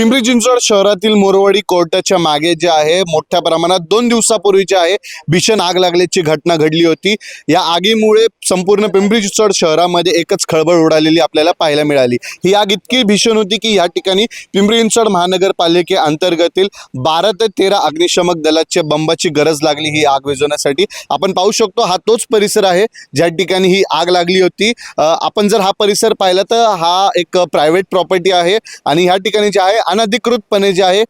पिंपरी चिंचवड शहरातील मोरवाडी कोर्टाच्या मागे जे आहे मोठ्या प्रमाणात दोन दिवसापूर्वी जे आहे भीषण आग लागल्याची घटना घडली होती. या आगीमुळे संपूर्ण पिंपरी चिंचवड शहरामध्ये एकच खळबळ उडालेली आपल्याला पाहायला मिळाली. ही आग इतकी भीषण होती की या ठिकाणी पिंपरी चिंचवड महानगरपालिके अंतर्गतील बारा ते तेरा अग्निशमक दलाच्या बंबाची गरज लागली ही आग विझवण्यासाठी आपण पाहू शकतो हा तोच परिसर आहे ज्या ठिकाणी ही आग लागली होती. आपण जर हा परिसर पाहिला तर हा एक प्रायव्हेट प्रॉपर्टी आहे आणि ह्या ठिकाणी जे आहे अनधिकृतपणे जे आहे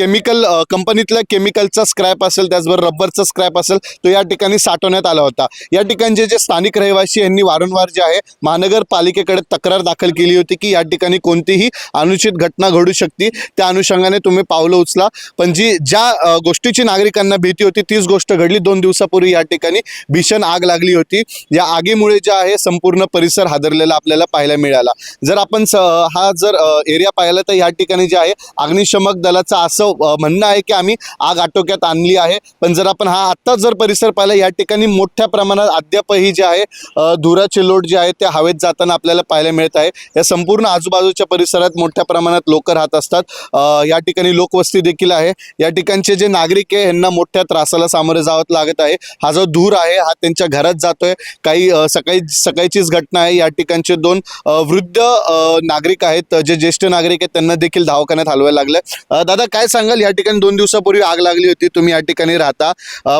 केमिकल कंपनीतल्या केमिकलचा स्क्रॅप असेल त्याचबरोबर रबरचा स्क्रॅप असेल तो या ठिकाणी साठवण्यात आला होता. या ठिकाणचे जे स्थानिक रहिवासी यांनी वारंवार जे आहे महानगरपालिकेकडे तक्रार दाखल केली होती की या ठिकाणी कोणतीही अनुचित घटना घडू शकते. त्या अनुषंगाने तुम्ही पावलं उचला. पण जी ज्या गोष्टीची नागरिकांना भीती होती तीच गोष्ट घडली. दोन दिवसापूर्वी या ठिकाणी भीषण आग लागली होती. या आगीमुळे जे आहे संपूर्ण परिसर हादरलेला आपल्याला पाहायला मिळाला. जर आपण स- हा जर एरिया पाहिला तर या ठिकाणी जे आहे अग्निशमक दलाचं असं म्हणणं आहे की आम्ही आग आटोक्यात आणली आहे. पण जर आपण हा आत्ताच जर परिसर पाहिला या ठिकाणी मोठ्या प्रमाणात अद्यापही जे आहे धुराचे लोट जे आहे ते हवेत जाताना आपल्याला पाहायला मिळत आहे. या संपूर्ण आजूबाजूच्या परिसरात मोठ्या प्रमाणात लोक राहत असतात. या ठिकाणी लोकवस्ती देखील आहे. या ठिकाणचे जे नागरिक आहे यांना मोठ्या त्रासाला सामोरे जावं लागत आहे. हा जो धूर आहे हा त्यांच्या घरात जातोय. काही सकाळी सकाळचीच घटना आहे. या ठिकाणचे दोन वृद्ध नागरिक आहेत. जे ज्येष्ठ नागरिक आहेत त्यांना देखील दवाखान्यात हलवायला लागलं दादा काय सांगाल या ठिकाणी दोन दिवसापूर्वी आग लागली होती तुम्ही या ठिकाणी राहता.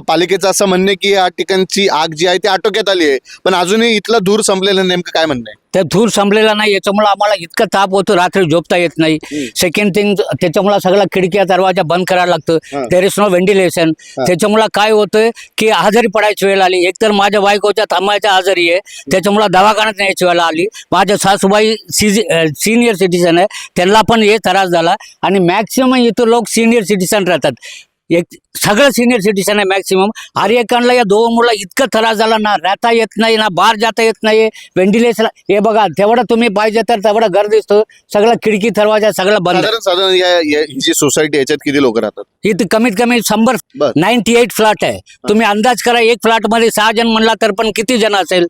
पालिकेचं असं म्हणणं आहे की या ठिकाणची आग जी आहे ती आटोक्यात आली आहे. पण अजूनही इथला धूर संपलेला नेमकं काय म्हणणं आहे? त्या धूर संपलेला नाही याच्यामुळे आम्हाला इतका ताप होतो रात्री झोपता येत नाही. सेकंड थिंग त्याच्यामुळे सगळा खिडक्या दरवाजा बंद करायला. लागतं. There is no ventilation. त्याच्यामुळे काय होतंय की आजारी पडायची वेळ आली. एकतर माझ्या बायकोच्या थांबायच्या आजारी आहे. त्याच्यामुळे दवाखान्यात न्यायची वेळ आली. माझ्या सासूबाई सिनियर सिटीजन आहे. त्यांना पण हे त्रास झाला. आणि मॅक्सिमम इथं लोक सिनियर सिटीजन राहतात. एक सगळं सिनियर सिटीजन आहे मॅक्सिमम आर्यकांना या दोन मुला इतकं त्रास झाला ना राहता येत नाही ना बाहेर जाता येत नाही. व्हेंटिलेशन हे बघा तेवढं तुम्ही पाहिजे तर तेवढं घर दिसतं. सगळं खिडकी दरवाजा सगळं बंद. साधारण साधारण या या- ही जी सोसायटी याच्यात किती लोक राहतात? इथं कमीत कमी शंभर बर. नाईन्टी एट फ्लॅट आहे तुम्ही अंदाज करा एक फ्लॅटमध्ये सहा जण म्हणला तर पण किती जण असेल?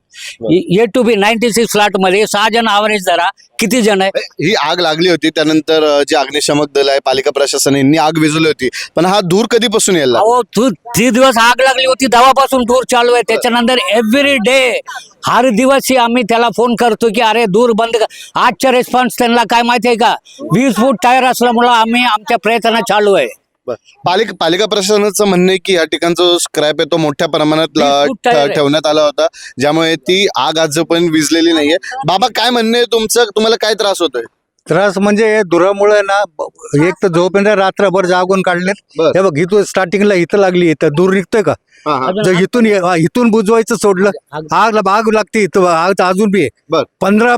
A two B ninety six फ्लॅटमध्ये सहा जण आवरेज धरा किती जण आहे? ही आग लागली होती त्यानंतर अ, जे अग्निशमक दल आहे पालिका प्रशासन यांनी आग विझवली होती. पण हा धूर कधीपासून यायला लागला? अहो तू ती दिवस आग लागली होती तेव्हापासून टूर चालू आहे. त्याच्यानंतर एव्हरी डे हर दिवस आम्ही त्याला फोन करतो की अरे दूर बंद कर. आजचा रिस्पॉन्स त्यांना काय माहिती आहे का? वीस फूट टायर असल्यामुळं आम्ही आमच्या प्रयत्न चालू आहे. बर. पालिका पालिका प्रशासनाचं म्हणणं आहे की या ठिकाणचा जो स्क्रॅप आहे तो मोठ्या प्रमाणात ला- वीस फूट टायर आहे. ठेवण्यात आला होता. ज्यामुळे ती आग आजपर्यंत विजलेली नाहीये. बाबा काय म्हणणं आहे तुमचं? तुम्हाला काय त्रास होतोय? त्रास म्हणजे धुरामुळे ना ब- एक तर झोपेंद्र रात्रभर जागून काढलेत. बर. हे बघ इथून स्टार्टिंगला इथं लागली इथं दूर निघतोय का? हा, हा. जर इथून ये- हा, इथून बुजवायचं सोडलं आग आग लागते इथं आग तर अजून बी आहे. पंधरा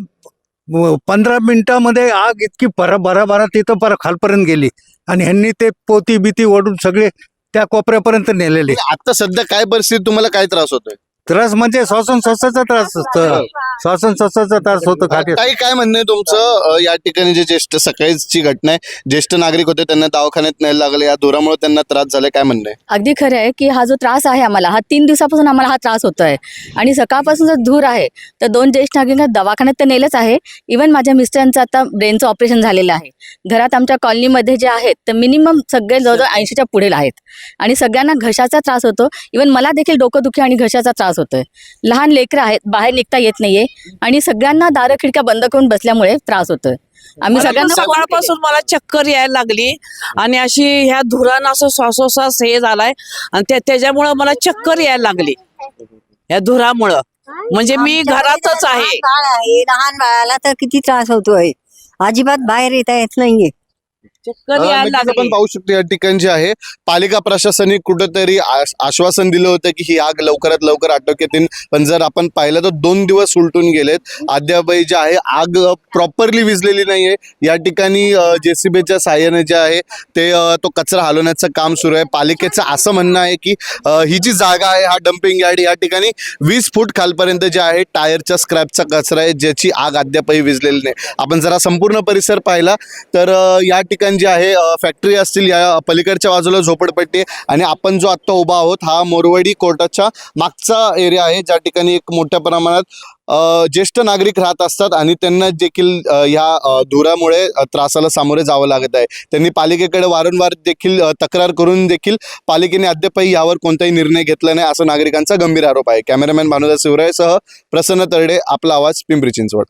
व- पंधरा मिनिटामध्ये आग इतकी पर भरा भरा तिथं पर खालपर्यंत गेली. आणि ह्यांनी ते पोती बिती ओढून सगळे त्या कोपऱ्यापर्यंत नेलेले. आता सध्या काय परिस्थिती तुम्हाला काय त्रास होतोय? त्रास म्हणजे श्वासन श्वासाचा त्रास असतो. श्वासन श्वासाचा त्रास होतो काही काय म्हणणं आहे तुमचं? अ, या ठिकाणी जे ज्येष्ठ सकाळीची घटना आहे ज्येष्ठ नागरिक होते त्यांना दवाखान्यात न्यायला लागले. या धुरामुळे त्यांना त्रास झालाय काय म्हणणं आहे? अगदी खरं आहे की हा जो त्रास आहे आम्हाला हा तीन दिवसापासून आम्हाला हा त्रास होतो आहे आणि सकाळपासून जर धूर आहे तर दोन ज्येष्ठ नागरिकांना दवाखान्यात तर नेलंच आहे. इवन माझ्या मिस्टरांचं आता ब्रेनचं ऑपरेशन झालेलं आहे. घरात आमच्या कॉलनीमध्ये जे आहेत तर मिनिमम सगळे जवळजवळ ऐंशीच्या पुढे आहेत. आणि सगळ्यांना घशाचा त्रास होतो. इवन मला देखील डोकंदुखी आणि घशाचा त्रास होतोय. लहान लेकरं आहेत बाहेर निघता येत नाहीये आणि सगळ्यांना दारं खिडक्या बंद करून बसल्यामुळे त्रास होतोय. आम्ही मला सगळ्यांना सकाळपासून मला चक्कर यायला लागली आणि अशी ह्या धुरानं असं श्वासोश्वास हे झालाय आणि त्या त्याच्यामुळं मला चक्कर यायला लागली. या धुरामुळं. म्हणजे मी घरातच आहे लहान बाळाला तर किती त्रास होतोय. अजिबात बाहेर येता येत नाहीये. नक्कीच आपण पाहू शकतो या ठिकाणी जे आहे. पालिका प्रशासनाने कुठेतरी आश- आश्वासन दिलं होतं की ही आग लवकरात लवकर आटोक्यात येईल पण जर आपण पाहिलं तर दोन दिवस उलटून गेलेत. अद्यापही जे आहे आग प्रॉपरली विजलेली नाहीये. या ठिकाणी जेसीबीच्या साह्याने जे आहे ते अ, तो कचरा हलवण्याचं काम सुरू आहे. पालिकेचं असं म्हणणं आहे की अ, ही जी जागा आहे हा डम्पिंग यार्ड या ठिकाणी वीस फूट खालपर्यंत जे आहे टायरच्या स्क्रॅपचा कचरा आहे ज्याची आग अद्यापही विजलेली नाही. आपण जरा संपूर्ण परिसर पाहिला तर अ, या ठिकाणी ठिकाण जे आहे फॅक्टरी असतील या पलीकडच्या बाजूला झोपडपट्टी आणि आपण जो आत्ता उभा आहोत हा मोरवडी कोर्टाच्या मागचा एरिया आहे. ज्या ठिकाणी एक मोठ्या प्रमाणात ज्येष्ठ नागरिक राहत असतात आणि त्यांना देखील ह्या धुरामुळे त्रासाला सामोरे जावं लागत आहे. त्यांनी पालिकेकडे वारंवार देखील तक्रार करून देखील पालिकेने अद्यापही यावर कोणताही निर्णय घेतला नाही असा नागरिकांचा गंभीर आरोप आहे. कॅमेरामॅन भानुदास शिवरायसह प्रसन्न तरडे आपला आवाज पिंपरी चिंचवड.